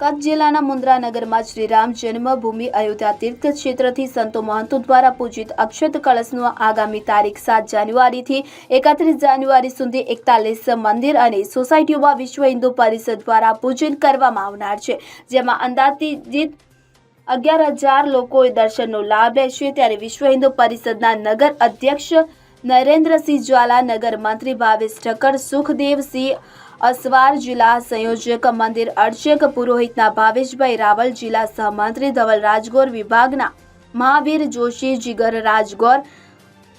કચ્છ જિલ્લાના મુન્દ્રા નગરમાં શ્રીરામ જન્મભૂમિ અયોધ્યા તીર્થ ક્ષેત્રથી સંતો મહંતો દ્વારા પૂજિત અક્ષત કળશનું આગામી તારીખ સાત જાન્યુઆરીથી એકત્રીસ જાન્યુઆરી સુધી એકતાલીસ મંદિર અને સોસાયટીઓમાં વિશ્વ હિન્દુ પરિષદ દ્વારા પૂજન કરવામાં આવનાર છે. જેમાં અંદાજિત અગિયાર હજાર લોકોએ દર્શનનો લાભ લેશે. ત્યારે વિશ્વ હિન્દુ પરિષદના નગર અધ્યક્ષ નરેન્દ્રસિંહ જ્વાલાનગર મંત્રી ભાવેશ ઠક્કર, સુખદેવસિંહ અસવાર જિલ્લા સંયોજક મંદિર અર્ચક પુરોહિતના ભાવેશભાઈ રાવલ, જિલ્લા સહમંત્રી ધવલ રાજગોર વિભાગના મહાવીર જોશી, જીગર રાજગોર,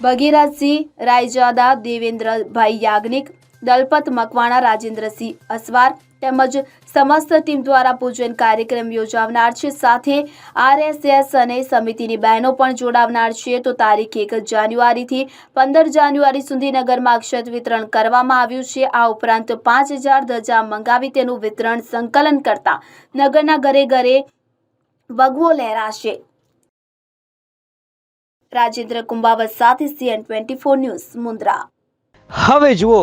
ભગીરથસિંહ, રાયજાદા, દેવેન્દ્રભાઈ યાજ્ઞિક દલપત મકવાણા, રાજેન્દ્રસિંહ અસવાર તેમજ સમસ્ત ટીમ દ્વારા પૂજન કાર્યક્રમ યોજાવનાર છે. સાથે આરએસએસ અને સમિતિની બહેનો પણ જોડાવનાર છે. તો તારીખ એક જાન્યુઆરીથી પંદર જાન્યુઆરી સુધી નગરમાં અક્ષત વિતરણ કરવામાં આવ્યું છે. આ ઉપરાંત પાંચ હજાર ધજા મંગાવી તેનું વિતરણ સંકલન કરતા નગરના ઘરે ઘરે વગવો લહેરાશે. રાજેન્દ્ર કુંભાવત સાથે CN twenty four news Mundra. હવે જુઓ